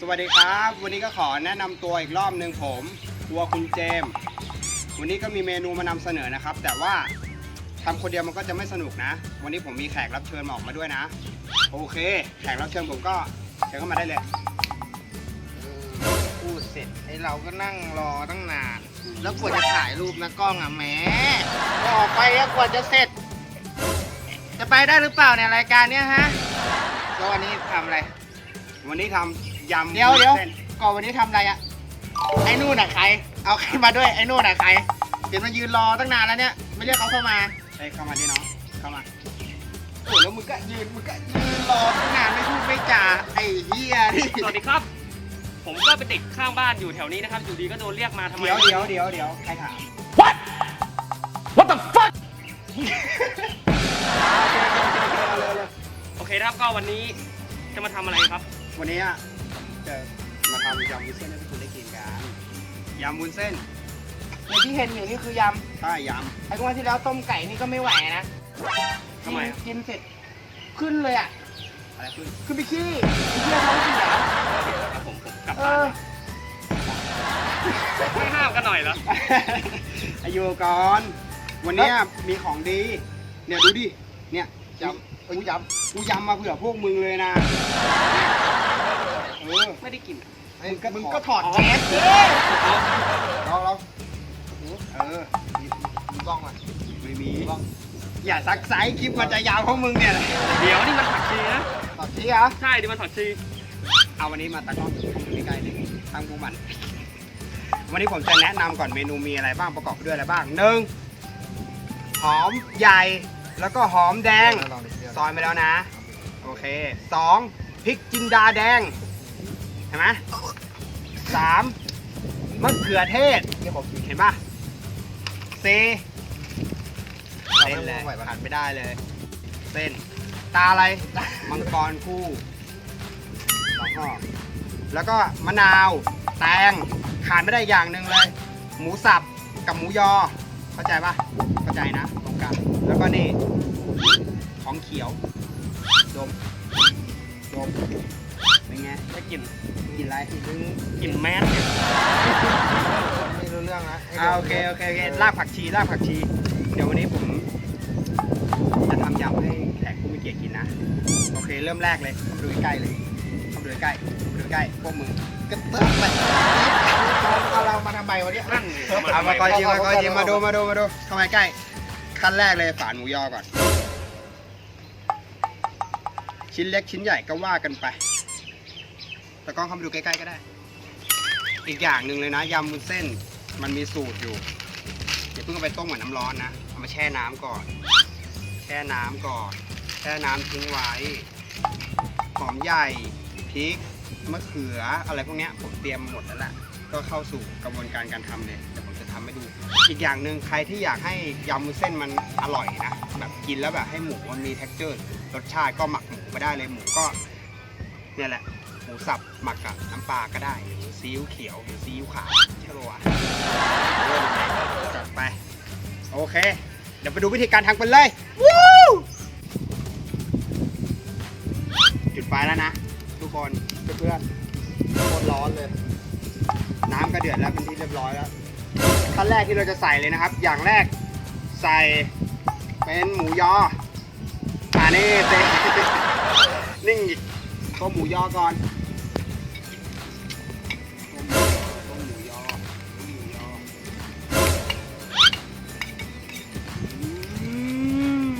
สวัสดีครับ วันนี้ก็ขอแนะนำตัวอีกรอบหนึ่งผมวัวคุณเจมส์วันนี้ก็มีเมนูมานำเสนอนะครับ แต่ว่าทำคนเดียวมันก็จะไม่สนุกนะ วันนี้ผมมีแขกรับเชิญมาออกมาด้วยนะ โอเค แขกรับเชิญผมก็เชิญเข้ามาได้เลยพูดเสร็จไอเราก็นั่งรอตั้งนาน แล้วกว่าจะถ่ายรูปนะกล้องอะแหมก็ออกไปแล้วกว่าจะเสร็จ จะไปได้หรือเปล่าเนี่ยรายการเนี้ยฮะแล้ววันนี้ทำอะไร วันนี้ทำ ยำเดี๋ยวเดี๋ยวส้นก่อนวันนี้ทำอะไรอะไอ้นู่นอะใคร เอาใครมาด้วยไอ้นู่นอะใครเดี๋ยวมายืนรอตั้งนานแล้วเนี่ย ไม่เรียกเขาเข้ามาเอ้ยเข้ามาดิน้องเข้ามาโอ้แล้วมึงก็ยืนมึงก็ยืนรอตั้งนานไม่พูดไม่จาไอ้เหี้ยนี่สวัสดีครับ ผมก็เป็นเด็กข้างบ้านอยู่แถวนี้นะครับ อยู่ดีก็โดนเรียกมาทำไมเดี๋ยวเดี๋ยวเดี๋ยวเดี๋ยวใครถาม What the fuck เร็วเร็วโอเคนะครับก็วันนี้จะมาทำอะไรครับ วันนี้อะ จะมาทำยำวุ้นเส้นให้ทุกคนได้กินกันยำวุ้นเส้นอย่างที่เห็นอยู่นี่คือยใช่ยำไอ้วันที่แล้วต้มไก่นี่ก็ไม่ไหวนะทำไมอะกินเสร็จ ขึ้นเลยอะำอะไรขึ้นขึ้นไปขี้ไอ้เหี้ยท้องเสียครับผมผมกลับเอบ้านอ ไม่ห้ามกันหน่อยเหรออายุก่อนวันเนี้ยมีของดี เนี่ยดูดิ เนี่ยยำเอ้ยยกูยำมาเผื่อพวกมึงเลยนะเออ ไม่ได้กินำมึงก็มึงก็ถอดอ๋อแก๊สดิเราเราเออมีกล้องอะไม่มีอย่าซักไซส์คลิปมันจะยาวเพราะมึงเนี่ยแหละเดี๋ยวนี่มันผักชีนะถอดที่เหรอใช่ดิมันผักชีเอาวันนี้มาตากล้องใกล้ๆเลยตั้งพวกมัน วันนี้ผมจะแนะนำก่อนเมนูมีอะไรบ้างประกอบไปด้วยอะไรบ้างหนึ่งหอมใหญ่แล้วก็หอมแดงลองดิเดี๋ยวซอยไปแล้วนะ โอเคสองพริกจินดาแดง เห็นไหมสามมะเขือเทศเดี๋ยวผมกินเห็นป่ะสี่เราเส้นไม่เลต้อยงไหวปะขาดไม่ได้เลย เส้น ตาอะไร มังกรคู่สองห่อแล้วก็มะนาว แตง ขาดไม่ได้อย่างหนึ่งเลย หมูสับกับหมูยอ เข้าใจป่ะ เข้าใจนะตรงกลางแล้วก็นี่ ของเขียว ดม ดม เป็นไงได้กลิ่นกินอะไรมึงกลิ่นแมสเนี่ยไม่รู้เรื่องนะให้อ่าโอเคโอเคโอเครากผักชีรากผักชี เดี๋ยววันนี้ผมจะทำยำให้แขกผู้มีเกียรติกินนะ โอเคเริ่มแรกเลยเข้ามาดูใกล้ๆเลยเข้ามาดูใกล้ๆเข้ามาดูใกล้ๆพวกมึงกระเตื้องไปเอาเรามาทำไมวะเนี่ยนั่นเอามาคอยชิมมาคอยชิมมาดูมาดูมาดูเข้ามาใกล้ ขั้นแรกเลยฝานหมูยอก่อน ชิ้นเล็กชิ้นใหญ่ก็ว่ากันไป แต่กล้องเข้ามาดูใกล้ๆก็ได้ อีกอย่างหนึ่งเลยนะยำมุนเส้นมันมีสูตรอยู่อย่าเพิ่งเอาไปต้มกับน้ำร้อนนะเอามาแช่น้ำก่อน แช่น้ำก่อน แช่น้ำทิ้งไว้หอมใหญ่พริกมะเขืออะไรพวกนี้ผมเตรียมหมดแล้วแหละก็เข้าสู่กระบวนการการทำเลยเดี๋ยวผมจะทำให้ดู อีกอย่างหนึ่งใครที่อยากให้ยำมุนเส้นมันอร่อยนะแบบกินแล้วแบบให้หมูมันมี t e x t อร์รสชาติก็หมักหมูก็ได้เลยหมูก็เนี่ยแหละ มูสับหมักกับน้ำปลาก็ได้หรือซีอิ๊วเขียวหรือซีอิ๊วขาวใช่วะเริ่มเลยจัดไป โอเค เดี๋ยวไปดูวิธีการทำกันเลยวู้จุดไฟแล้วนะ ทุกคนเพื่อนๆโคตรร้อนเลย น้ำก็เดือดแล้วเป็นที่เรียบร้อยแล้วขั้นแรกที่เราจะใส่เลยนะครับ อย่างแรกใส่เป็นหมูยออ่านี่เต้นิ่งอีกต้มหมูยอก่อน ต้มหมูยอต้มหมูยออืม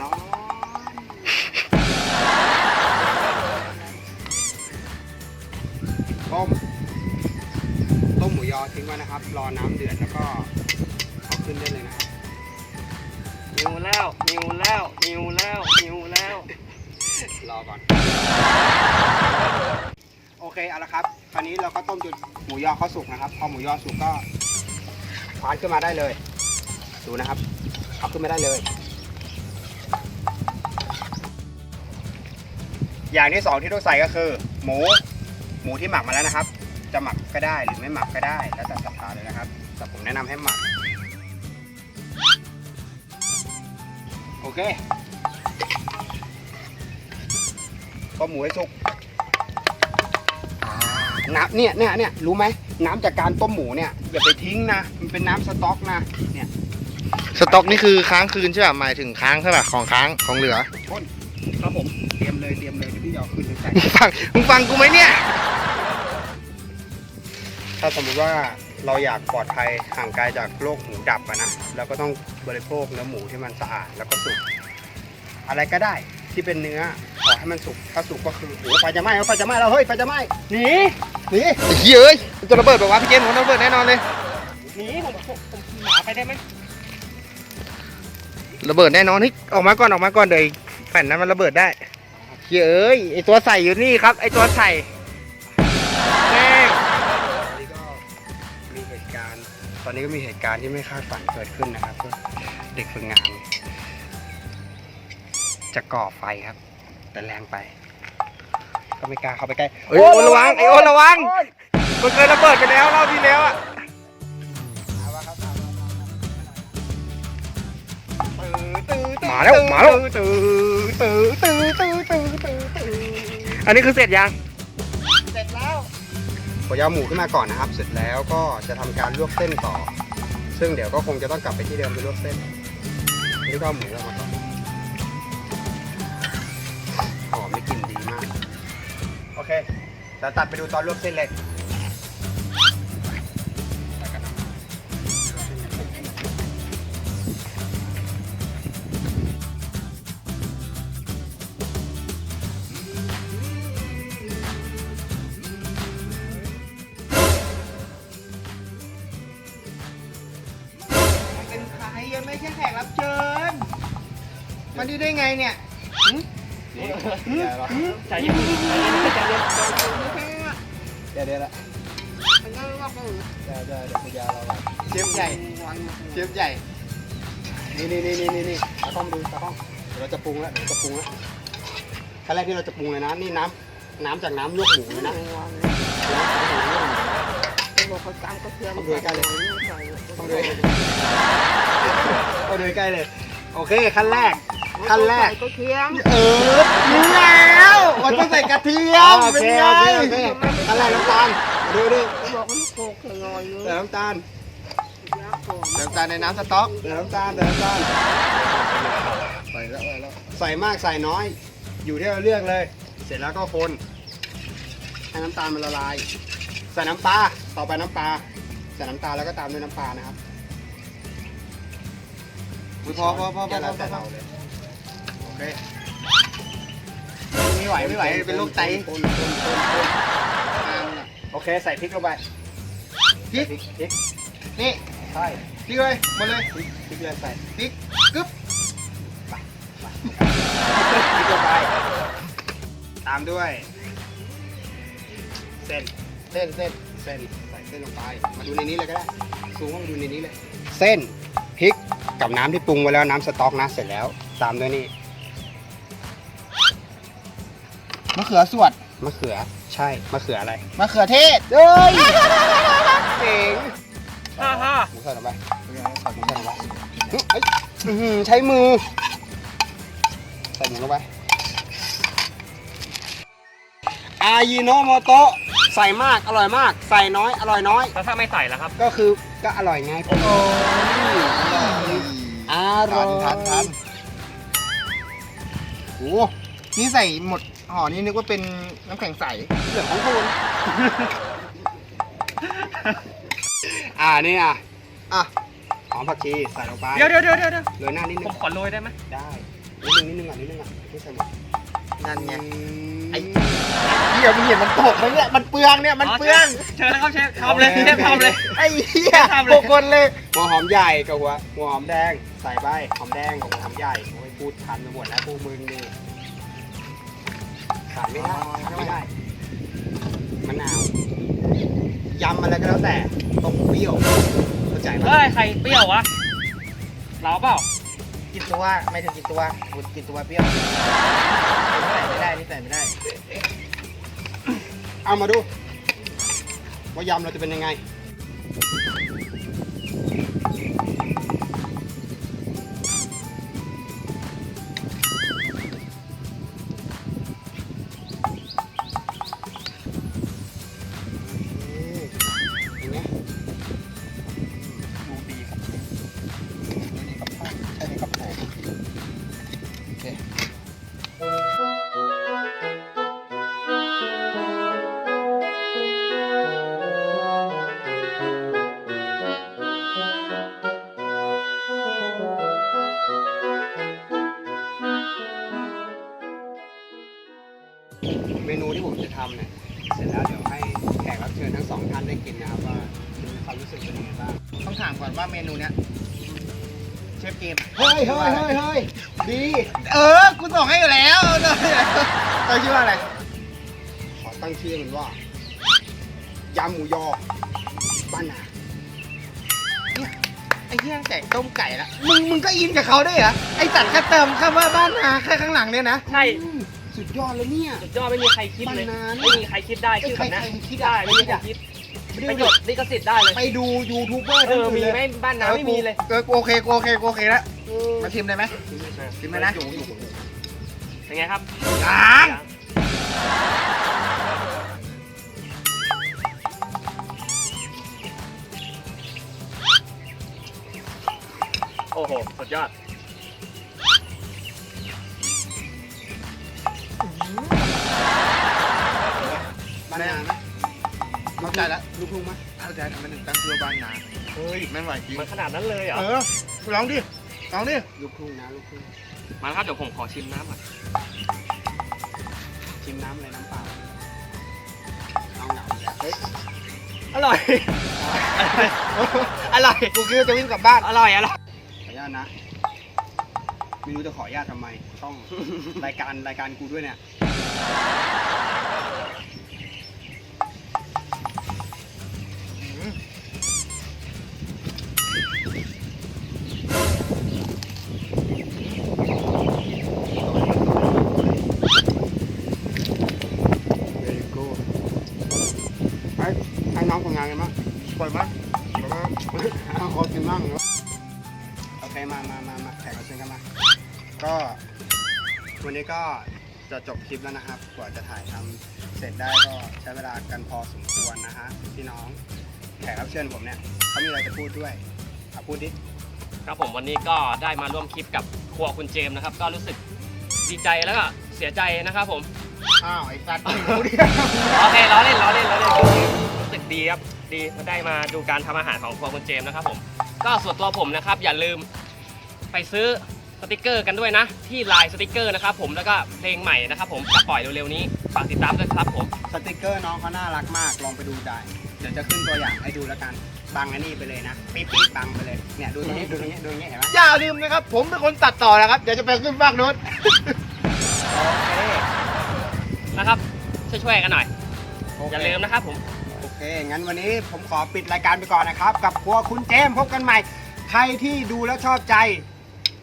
ร้อนต้ม ต้มหมูยอทิ้งไว้นะครับ รอน้ำเดือดแล้วก็เอาขึ้นได้เลยนะครับนิวแล้วนิวแล้วนิวแล้วนิวแล้ว รอก่อน โอเคเอาละครับ คราวนี้เราก็ต้มจนหมูยอเขาสุกนะครับ พอหมูยอสุกก็คว้านขึ้นมาได้เลย ดูนะครับเอาขึ้นมาได้เลย อย่างที่สองที่ต้องใส่ก็คือ หมู หมูที่หมักมาแล้วนะครับ จะหมักก็ได้หรือไม่หมักก็ได้ แล้วแต่ศรัทธาเลยนะครับ แต่ผมแนะนำให้หมัก โอเคต้มหมูให้สุก น้ำเนี่ยเนี่ยเนี่ยรู้ไหมน้ำจากการต้มหมูเนี่ยอย่าไปทิ้งนะมันเป็นน้ำสต๊อกนะเนี่ยสต็อกนี่คือค้างคืนใช่ป่ะหมายถึงค้างใช่ป่ะของค้างของเหลือครับผมเตรียมเลยเตรียมเลยเดี๋ยวพี่จะเอาขึ้นไปใส่ มึงฟังมึงฟังกูไหมเนี่ย ถ้าสมมุติว่าเราอยากปลอดภัยห่างไกลจากโรคหูดับอะนะเราก็ต้องบริโภคเนื้อหมูที่มันสะอาดแล้วก็สุกอะไรก็ได้ ที่เป็นเนื้อขอให้มันสุกถ้าสุกก็คือโอ้ไฟจะไหม้แล้วไฟจะไหม้แล้วเฮ้ยไฟจะไหม้หนีหนีไอ้เหี้ยเอ้ยมันจะระเบิดแบบว่าวะพี่เกมผมระเบิดแน่นอนเลยหนีผมผมผมขี่หมาไปได้ไหมระเบิดแน่นอนเฮ้ยออกมาก่อนออกมาก่อนเดี๋ยวไอ้แผ่นนั้นมันระเบิดได้เหี้ยเอ้ยไอตัวใส่อยู่นี่ครับไอตัวใส่แม่งตอนนี้ก็มีเหตุการณ์ ตอนนี้ก็มีเหตุการณ์ที่ไม่คาดฝันเกิดขึ้นนะครับก็เด็กฝึกงาน จะก่อไฟครับ แต่แรงไป ก็ไม่กล้าเข้าไปใกล้เอ้ยโอ้ระวังไอโอระวังมันเคยระเบิดไปแล้วรอบที่แล้วอะมาแล้วมาแล้วตื้อตื้อตื้อตื้อตื้อตื้อตื้ออันนี้คือเสร็จยังเสร็จแล้วผมจะเอาหมูขึ้นมาก่อนนะครับ เสร็จแล้วก็จะทำการลวกเส้นต่อ ซึ่งเดี๋ยวก็คงจะต้องกลับไปที่เดิมไปลวกเส้นอันนี่ก็เอาหมูออกมา เคเดี๋ยวตัดไปดูตอนลวกเส้นเลย เป็นใครยังไม่ใช่แขกรับเชิญ มาดีได้ไงเนี่ย ใจเย็นใจเย็นเดี๋ยวเดี๋ยวละมันก็ว่าเดี๋ยวเดี๋ยวเดี๋ยวคุณยาเราก่อนเชฟใหญ่เชฟใหญ่ นี่นี่นี่นี่นี่นี่ตากล้องดูตากล้องเดี๋ยวเราจะปรุงแล้วเดี๋ยวจะปรุงแล้วขั้นแรกที่เราจะปรุงเลยนะ นี่น้ำน้ำจากน้ำลวกหมูเลยนะบอกเขาตามกระเทียมต้องดูใกล้เลยต้องดูต้องดูใกล้เลย โอเคขั้นแรก ขั้นแรกกระเทียมเออรู้แล้วมันต้องใส่กระเทียมเป็นไงขั้นแรกน้ำตาลดูดูบอกว่าลูกโกกหน่อยนึงเดี๋ยวน้ำตาลยากก่อนเติมจานในน้ำสต๊อกเดี๋ยวน้ำตาลเดี๋ยวน้ำตาลใส่แล้วใส่แล้วใส่มากใส่น้อย อยู่ที่เราเลือกเลย เสร็จแล้วก็คนให้น้ำตาลมันละลาย ใส่น้ำปลาต่อไปน้ำปลาใส่น้ำตาลแล้วก็ตามด้วยน้ำปลานะครับพอพอพอพอแค่พแล้วอแต่เราเลยโอ เค ไม่ไหวไม่ไหวเป็นโรคไตคนคนคนคนโอเคใส่พริกลงไปพริกพริกพริกนี่ใช่พริกเลยหมดเลยพริกพริกเลยใส่พริกกึ๊บพริกลงไปตามด้วย เส้นเส้นเส้นเส้นใส่เส้นลงไป มาดูในนี้เลยก็ได้ซูมเข้ามาดูในนี้เลย เส้นพริกกับน้ำที่ปรุงไว้แล้วน้ำสต๊อกนะเสร็จแล้ว ตามด้วยนี่ มะเขือสวดมะเขือ ใช่มะเขืออะไรมะเขือเทศเฮ้ยเจ๋งฮ่าฮ่าหมูใส่ลงไปหมูใส่ลงไปเฮ้ยอื้อหือใช้มือใส่หมูลงไปอายิโนโมโตะใส่มากอร่อยมาก ใส่น้อยอร่อยน้อย แล้วถ้าไม่ใส่ล่ะครับ ก็คือก็อร่อยไงผมอร่อยทันทันทันโอ้นี่ใส่หมด ห่อนี้นึกว่าเป็นน้ำแข็งใสเหลืองของคุณอ่านี่อะอะหอมผักชีใส่ลงไปเดี๋ยวเดี๋ยวเดี๋ยวเดี๋ยวโรยหน้านิดนึผงมขอโรยได้ไหมได้นิดนึงนิดนึงอะนิดนึงอะไม่ใส่หมดนั่นไงไอ้มเหี้ยมึงเห็นมันตกไหมเนี่ยมันเปลืองเนี่ยมันเปลืองเชิญแล้วครับเชฟทำเลยเชฟทำเลย ไอ้เหี้ยทำเลยหกคนเลยหัวหอมใหญ่กับหัวหัวหอมแดงใส่ไปหอมแดงกับหัวหอมใหญ่โอ้ยพูดทันไปหมดแล้วพวกมึงนี่ ขาดไม่ได้ขาดไม่ได้มะนาวยำอะไรก็แล้วแต่ต้องเปรี้ยวเข้าใจไหมเฮ้ยใครเปรี้ยววะเราเปล่ากินตัวไม่ถึงกินตัวกูกินตัวเปรี้ยวนี่ใส่ไม่ได้นี่ใส่ไม่ได้ เอามาดูว่ายำเราจะเป็นยังไง นได้กินนะครับว่ามีความรู้สึกเป็นยังไงบ้างต้องถามก่อนว่าเมนูเนี้ยเชฟเกมเฮ้ยเฮ้ยเฮ้ยเฮ้ยดี เออกูส่งให้อยู่แล้วเออชื่อว่าอะไร ขอตั้งชื่อมันว่ายำหมูยอบ้านนาไอ้เหี้ยแต่ต้มไก่ละมึงมึงก็อินกับเขาด้วยเหรอไอ้สัตว์แค่เติมคำว่าบ้านนาแค่ข้างหลังเนี่ยนะใช่ อืมสุดยอดเลยเนี่ย สุดยอดไม่มีใครคิดเลย บ้านนาเนี่ย ไม่มีใครคิดได้ชื่อแบบนี้ใครๆคิดได้อะไม่มีใครคิด ไปจดลิขสิทธิ์ได้เลย ไปดูยูทูบเบอร์เอท่านออื่นมีเลยไหมบ้านน้ำไม่มีเลยเออกูโอเคกูโอเคกูโอเคแล้วเออมาชิมได้ไหมชิมไหมนะเป็นไงครับล้างโอ้โห สุดยอดบ้านนาไหม เข้าใจแล้วลูกทุ่งไหมเข้าใจทำไมถึงตั้งชื่อว่าบ้านนาเฮ้ยแม่งไหวจริงมันขนาดนั้นเลยเหรอ เออลองดิลองดิลูกทุ่งนะลูกทุ่งมาครับเดี๋ยวผมขอชิมน้ำก่อนชิมน้ำอะไรน้ำเปล่าเอาเหงาอีกแล้วเฮ้ยอร่อย อร่อย กูคิดว่าจะวิ่งกลับบ้านอร่อยอร่อย ขออนุญาตนะไม่รู้จะขออนุญาตทำไมช่อง รายการรายการกูด้วยเนี่ย ปล่อยมั้ยปล่อยมั้ยเอาขอกินบ้างเนอะโอเคมามามามาแขกรับเชิญกันมา ก็วันนี้ก็จะจบคลิปแล้วนะครับ กว่าจะถ่ายทำเสร็จได้ก็ใช้เวลากันพอสมควรนะฮะพี่น้องแขกรับเชิญผมเนี่ยเขามีอะไรจะพูดด้วยเอาพูดดิ ครับผมวันนี้ก็ได้มาร่วมคลิปกับครัวคุณเจมส์นะครับ ก็รู้สึกดีใจแล้วก็เสียใจนะครับผม อ้าวไอ้สัตว์กูดิโอเคล้อเล่นล้อเล่นล้อเล่นรู้สึกดีครับ ดีมาได้มาดูการทำอาหารของครัวคุณเจมส์นะครับผมก็ส่วนตัวผมนะครับ อย่าลืมไปซื้อสติกเกอร์กันด้วยนะ ที่ไลน์สติกเกอร์นะครับผมแล้วก็เพลงใหม่นะครับผมจะปล่อยเร็วๆนี้ฝากติดตามด้วยครับผมสติกเกอร์น้องเขาน่ารักมาก ลองไปดูได้ เดี๋ยวจะขึ้นตัวอย่างให้ดูแล้วกันบังอันนี้ไปเลยนะปี๊ดปี๊ดบังไปเลยเนี่ยดูตรงนี้ดูตรงนี้ดูตรงนี้เห็นไหมอย่าลืมนะครับ ผมเป็นคนตัดต่อนะครับ เดี๋ยวจะไปขึ้นฟากนู้นโอเคนะครับ ช่วยๆกันหน่อยโเคอย่าลืมนะครับผมโอ เคงั้นวันนี้ผมขอปิดรายการไปก่อนนะครับ กับครัวคุณเจมส์พบกันใหม่ ใครที่ดูแล้วชอบใจ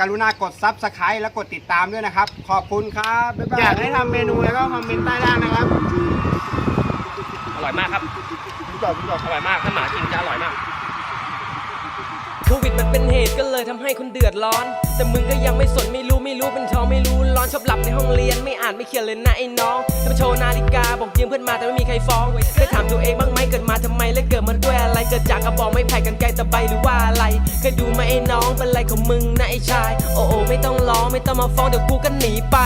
กรุณากดซับสไครต์และกดติดตามด้วยนะครับ ขอบคุณครับบ๊ายบายอยากให้ทำเมนูแล้วก็คอมเมนต์ใต้ล่างนะครับอร่อยมากครับพี่ต่อพี่ต่ออร่อยมากถ้าหมากินจะอร่อยมาก โควิดมัน เหตุก็เลยทำให้คนเดือดร้อน แต่มึงก็ยังไม่สนไม่รู้ไม่รู้เป็นชอไม่รู้ร้อนชอบหลับในห้องเรียนไม่อ่านไม่เขียนเลยนะไอ้น้องจะมาโชว์นาฬิกาบอกยืมเพื่อนมาแต่ไม่มีใครฟ้องได้ถามตัวเองบ้างไหมเกิดมาทำไมและเกิดมาด้วยอะไรเกิดจากกระบอกไม้ไผ่กันไกลตะไบหรือว่าอะไรเคยดูไหมไอ้น้องเป็นไรของมึงนะไอ้ชาย โอ้โอไม่ต้องร้องไม่ต้องมาฟ้องเดี๋ยวกูก็หนีไป